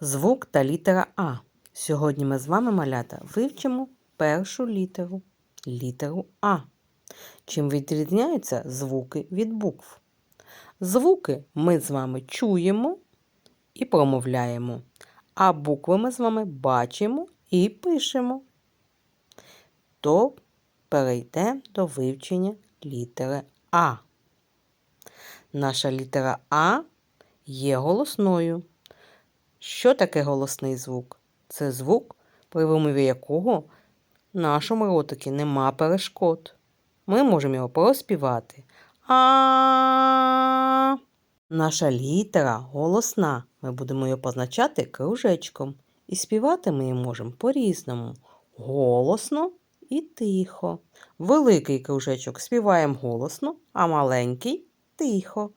Звук та літера А. Сьогодні ми з вами, малята, вивчимо першу літеру літеру А. Чим відрізняються звуки від букв? Звуки ми з вами чуємо і промовляємо, а букви ми з вами бачимо і пишемо. То перейдемо до вивчення літери А. Наша літера А є голосною. Що таке голосний звук? Це звук, при вимові якого нашому ротикі нема перешкод. Ми можемо його проспівати. А. Наша літера голосна. Ми будемо її позначати кружечком. І співати ми її можемо по-різному. Голосно і тихо. Великий кружечок співаємо голосно, а маленький тихо.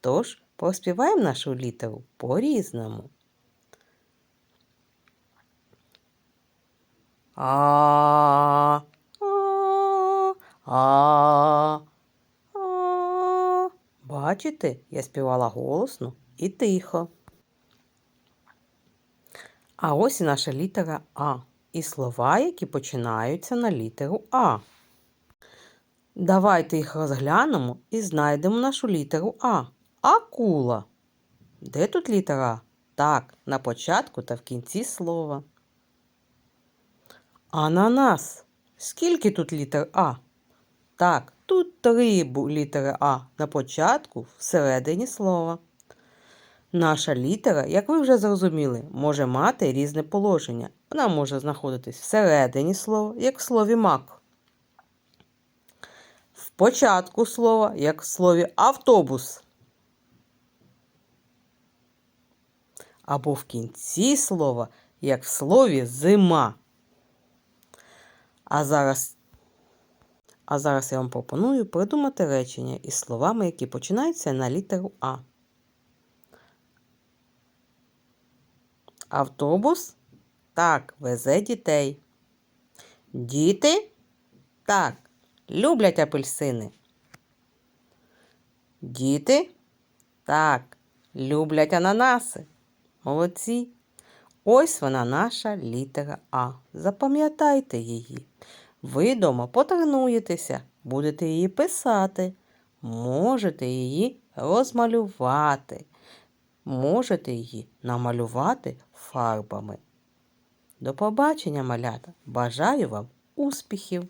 Тож проспіваємо нашу літеру по-різному. А. А. Бачите, я співала голосно і тихо. А ось і наша літера А. І слова, які починаються на літеру А. Давайте їх розглянемо і знайдемо нашу літеру А. Акула. Де тут літера? Так, на початку та в кінці слова. Ананас. Скільки тут літер А? Так, тут три літери А на початку, всередині слова. Наша літера, як ви вже зрозуміли, може мати різне положення. Вона може знаходитись всередині слова, як в слові мак. В початку слова, як в слові автобус. Або в кінці слова, як в слові зима. А зараз, а зараз я вам пропоную придумати речення із словами, які починаються на літеру А. Автобус так, везе дітей. Діти так, люблять апельсини. Діти так, люблять ананаси. Молодці. Ось вона наша літера А. Запам'ятайте її. Ви дома потренуєтеся, будете її писати, можете її розмалювати, можете її намалювати фарбами. До побачення, малята! Бажаю вам успіхів!